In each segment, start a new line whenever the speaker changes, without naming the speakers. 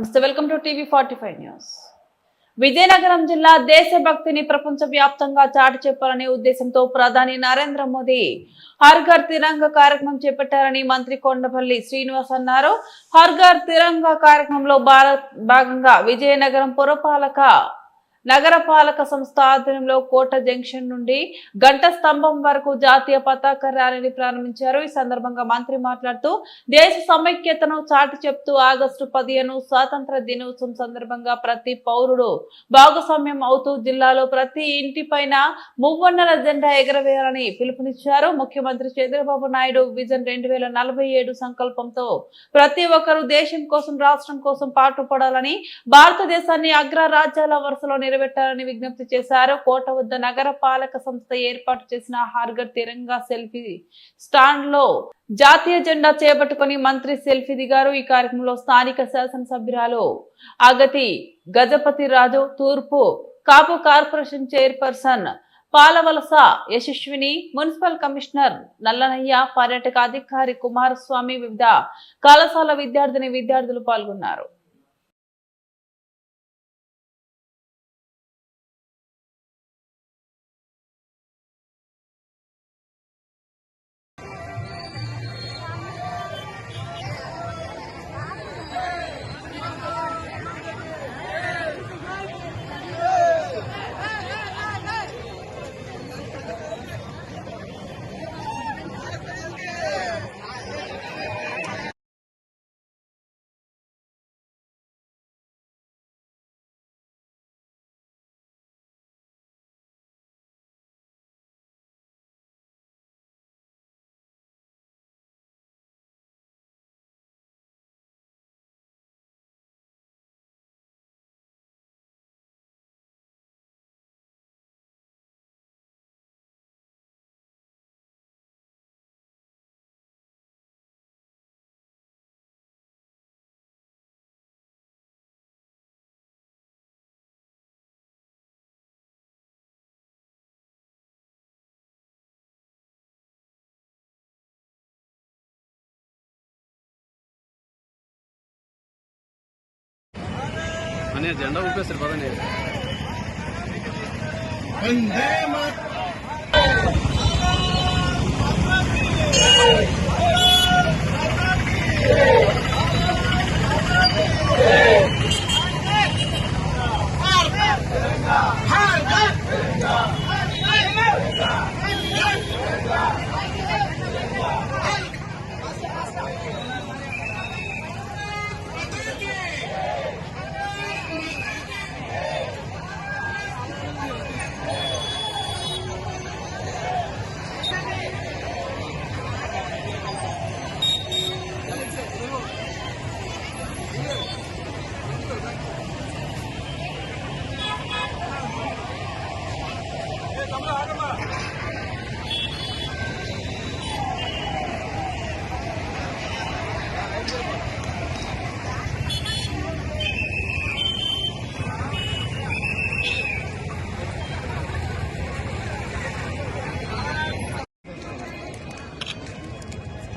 నమస్తే welcome to TV forty five news. Vizianagaram జిల్లా దేశభక్తిని ప్రపంచవ్యాప్తంగా చాటి చెప్పాలనే ఉద్దేశంతో ప్రధాని నరేంద్ర మోదీ హర్ ఘర్ తిరంగ కార్యక్రమం చేపట్టారని మంత్రి కొండపల్లి శ్రీనివాస్ అన్నారు. హర్ ఘర్ తిరంగ కార్యక్రమంలో భారత్ భాగంగా విజయనగరం పురపాలక నగరపాలక సంస్థ ఆధ్వర్యంలో కోట జంక్షన్ నుండి గంట స్తంభం వరకు జాతీయ పతాక ర్యాలీని ప్రారంభించారు. ఈ సందర్భంగా మంత్రి మాట్లాడుతూ దేశ సమైక్యతను చాటి చెప్తూ ఆగస్టు పదిహేను స్వాతంత్ర దినోత్సవం సందర్భంగా ప్రతి పౌరుడు భాగస్వామ్యం అవుతూ జిల్లాలో ప్రతి ఇంటిపైన మువ్వన్నెల జెండా ఎగరవేయాలని పిలుపునిచ్చారు. ముఖ్యమంత్రి చంద్రబాబు నాయుడు విజన్ రెండు వేల నలభై ఏడు సంకల్పంతో ప్రతి ఒక్కరూ దేశం కోసం రాష్ట్రం కోసం పాటుపడాలని భారతదేశాన్ని అగ్ర రాజ్యాల వరుసలో నిలబెట్టాలని విజ్ఞప్తి చేశారు. కోట వద్ద నగర పాలక సంస్థ ఏర్పాటు చేసిన హార్గర్ తిరంగా సెల్ఫీ స్టాండ్లో జాతీయ జెండా చేపట్టుకుని మంత్రి సెల్ఫీ దిగారు. ఈ కార్యక్రమంలో స్థానిక శాసనసభ్యురాలు అగతి Gajapathi Raju Turpu Kapu corporation chairperson Palavalasa Yashaswini municipal commissioner Nallanayya పర్యాటక అధికారి కుమారస్వామి వివిధ కళాశాల విద్యార్థిని విద్యార్థులు పాల్గొన్నారు.
અને ઝંડા ઉભે
સર
બધાને વંદે માત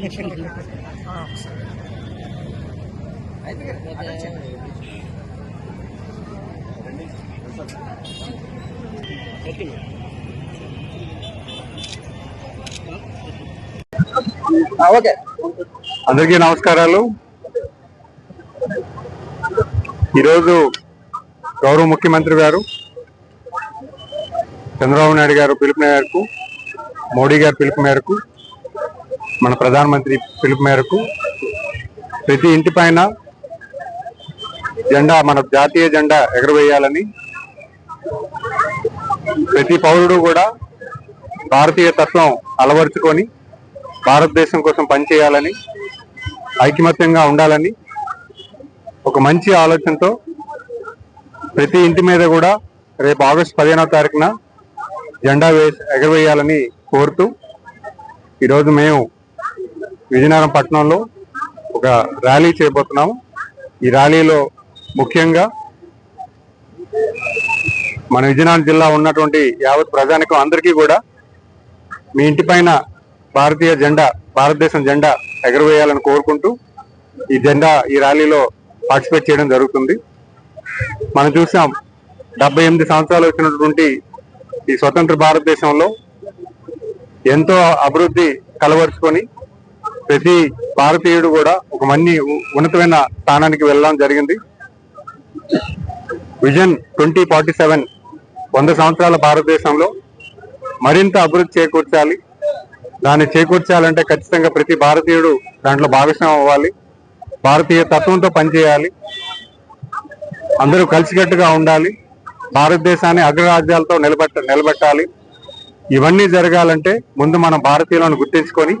की
అందరికీ నమస్కారాలు. ఈరోజు గౌరవ ముఖ్యమంత్రి గారు చంద్రబాబు నాయుడు గారు పిలుపు మేరకు మోడీ గారి పిలుపు మేరకు మన ప్రధానమంత్రి పిలుపు మేరకు ప్రతి ఇంటి పైన జెండా మన జాతీయ జెండా ఎగరవేయాలని ప్రతి పౌరుడు కూడా భారతీయ తత్వం అలవరుచుకొని భారతదేశం కోసం పనిచేయాలని ఐకమత్యంగా ఉండాలని ఒక మంచి ఆలోచనతో ప్రతి ఇంటి మీద కూడా రేపు ఆగస్టు పదిహేనవ తారీఖున జెండా వే ఎగరవేయాలని కోరుతూ ఈరోజు మేము విజయనగరం పట్టణంలో ఒక ర్యాలీ చేయబోతున్నాము. ఈ ర్యాలీలో ముఖ్యంగా మన విజయనగరం జిల్లా ఉన్నటువంటి యావత్ ప్రజానికం అందరికీ కూడా మీ ఇంటి పైన భారతీయ జెండా భారతదేశం జెండా ఎగరవేయాలని కోరుకుంటూ ఈ జెండా ఈ ర్యాలీలో పార్టిసిపేట్ చేయడం జరుగుతుంది. మనం చూసాం డెబ్బై ఎనిమిది సంవత్సరాలు వచ్చినటువంటి ఈ స్వతంత్ర భారతదేశంలో ఎంతో అభివృద్ధి కలవరుచుకొని ప్రతి భారతీయుడు కూడా ఒక మన్ని ఉన్నతమైన స్థానానికి వెళ్ళడం జరిగింది. విజన్ ట్వంటీ ఫార్టీ సెవెన్ వంద సంవత్సరాల భారతదేశంలో మరింత అభివృద్ధి చేకూర్చాలి. దాన్ని చేకూర్చాలంటే ఖచ్చితంగా ప్రతి భారతీయుడు దాంట్లో భాగస్వామ్యం అవ్వాలి. భారతీయ తత్వంతో పనిచేయాలి. అందరూ కలిసికట్టుగా ఉండాలి. భారతదేశాన్ని అగ్రరాజ్యాలతో నిలబెట్ట నిలబెట్టాలి. ఇవన్నీ జరగాలంటే ముందు మన భారతీయులను గుర్తించుకొని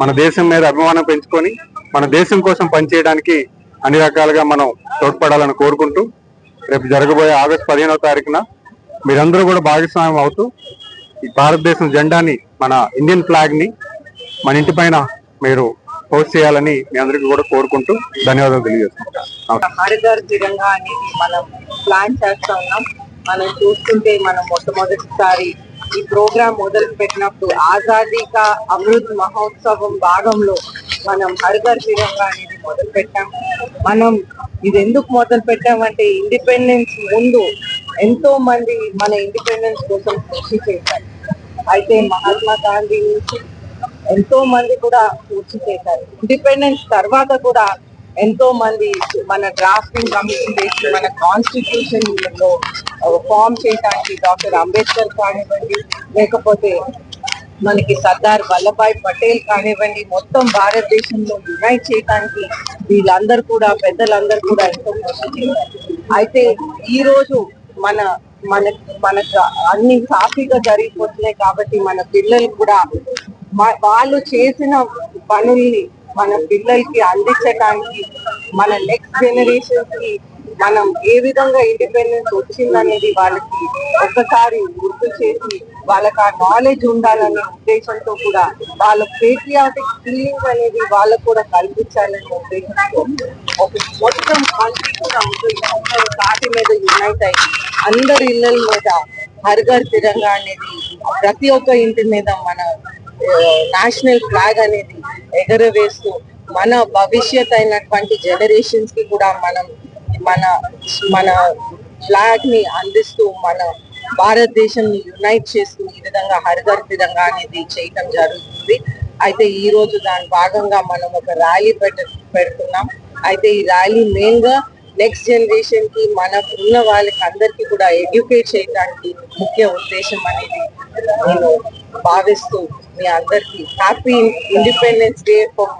మన దేశం మీద అభిమానం పెంచుకొని మన దేశం కోసం పనిచేయడానికి అన్ని రకాలుగా మనం తోడ్పడాలని కోరుకుంటూ రేపు జరగబోయే ఆగస్టు పదిహేనవ తారీఖున మీరందరూ కూడా భాగస్వామ్యం అవుతూ ఈ భారతదేశం జెండాని మన ఇండియన్ ఫ్లాగ్ని మన ఇంటి పైన మీరు పోస్ట్ చేయాలని మీ అందరికీ కూడా కోరుకుంటూ ధన్యవాదాలు తెలియజేస్తున్నాం.
హరిదర్ తిరంగా అనేది మనం ప్లాన్ చేస్తా ఉన్నాం. మనం చూస్తుంటే మనం మొట్టమొదటిసారి ఈ ప్రోగ్రామ్ మొదలు పెట్టినప్పుడు ఆజాదీ కా అమృత్ మహోత్సవం భాగంలో మనం హరిదర్ తిరంగా అనేది మొదలు పెట్టాం మనం ఇది ఎందుకు మొదలు పెట్టామంటే ఇండిపెండెన్స్ ముందు ఎంతో మంది మన ఇండిపెండెన్స్ కోసం కృషి చేశారు. అయితే మహాత్మా గాంధీ నుంచి ఎంతో మంది కూడా పూర్తి చేశారు. ఇండిపెండెన్స్ తర్వాత కూడా ఎంతో మంది మన డ్రాఫ్టింగ్ కమిషన్ చేసి మన కాన్స్టిట్యూషన్లో ఫామ్ చేయడానికి డాక్టర్ అంబేద్కర్ కానివ్వండి లేకపోతే మనకి సర్దార్ వల్లభాయ్ పటేల్ కానివ్వండి మొత్తం భారతదేశంలో యునైట్ చేయడానికి వీళ్ళందరూ కూడా పెద్దలందరూ కూడా ఎంతో కృషి చేశారు. అయితే ఈ రోజు మన మన మనకు అన్ని సాఫీగా జరిగిపోతున్నాయి కాబట్టి మన పిల్లలు కూడా మా- వాళ్ళు చేసిన పనుల్ని మన పిల్లలకి అందించడానికి మన నెక్స్ట్ జనరేషన్కి మనం ఏ విధంగా ఇండిపెండెన్స్ వచ్చిందనేది వాళ్ళకి ఒక్కసారి గుర్తు చేసి వాళ్ళకి ఆ నాలెడ్జ్ ఉండాలనే ఉద్దేశంతో కూడా వాళ్ళ పేట్రియాటిక్ ఫీలింగ్ అనేది వాళ్ళకు కూడా కల్పించాలనే ఉద్దేశంతో ఒక మొత్తం కంట్రీ కూడా ఉంటుంది. ఒక తాటి మీద యునైట్ అయ్యి అందరి ఇళ్ళ మీద హర్ఘర్ తిరంగా అనేది ప్రతి ఒక్క ఇంటి మీద మన నేషనల్ ఫ్లాగ్ అనేది ఎగరవేస్తూ మన భవిష్యత్ అయినటువంటి జనరేషన్స్కి కూడా మనం మన మన ఫ్లాగ్ని అందిస్తూ మన భారతదేశం యునైట్ చేస్తూ ఈ విధంగా హరిదర్ తిరంగా అనేది చేయటం జరుగుతుంది. అయితే ఈ రోజు దాని భాగంగా మనం ఒక ర్యాలీ పెట్ట పెడుతున్నాం. అయితే ఈ ర్యాలీ మెయిన్గా నెక్స్ట్ జనరేషన్కి మనకు ఉన్న వాళ్ళకి అందరికీ కూడా ఎడ్యుకేట్ చేయడానికి ముఖ్య ఉద్దేశం అనేది నేను భావిస్తూ మీ అందరికి హ్యాపీ ఇండిపెండెన్స్ డే ఫర్